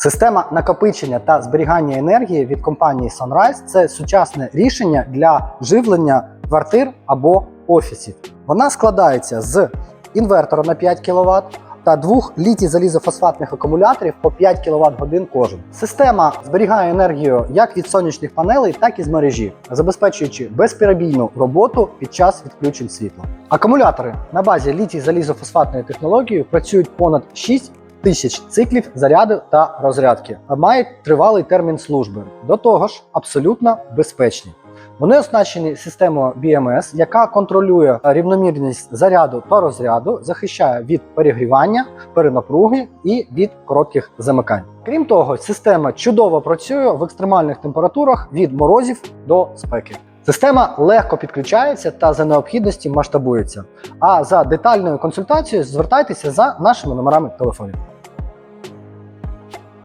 Система накопичення та зберігання енергії від компанії Sunrise це сучасне рішення для живлення квартир або офісів. Вона складається з інвертора на 5 кВт та двох літій залізофосфатних акумуляторів по 5 кВт годин кожен. Система зберігає енергію як від сонячних панелей, так і з мережі, забезпечуючи безперебійну роботу під час відключень світла. Акумулятори на базі літій залізофосфатної технології працюють понад 6 тисяч циклів заряду та розрядки, а мають тривалий термін служби. До того ж, абсолютно безпечні. Вони оснащені системою BMS, яка контролює рівномірність заряду та розряду, захищає від перегрівання, перенапруги і від коротких замикань. Крім того, система чудово працює в екстремальних температурах від морозів до спеки. Система легко підключається та за необхідності масштабується. А за детальною консультацією звертайтеся за нашими номерами телефонів.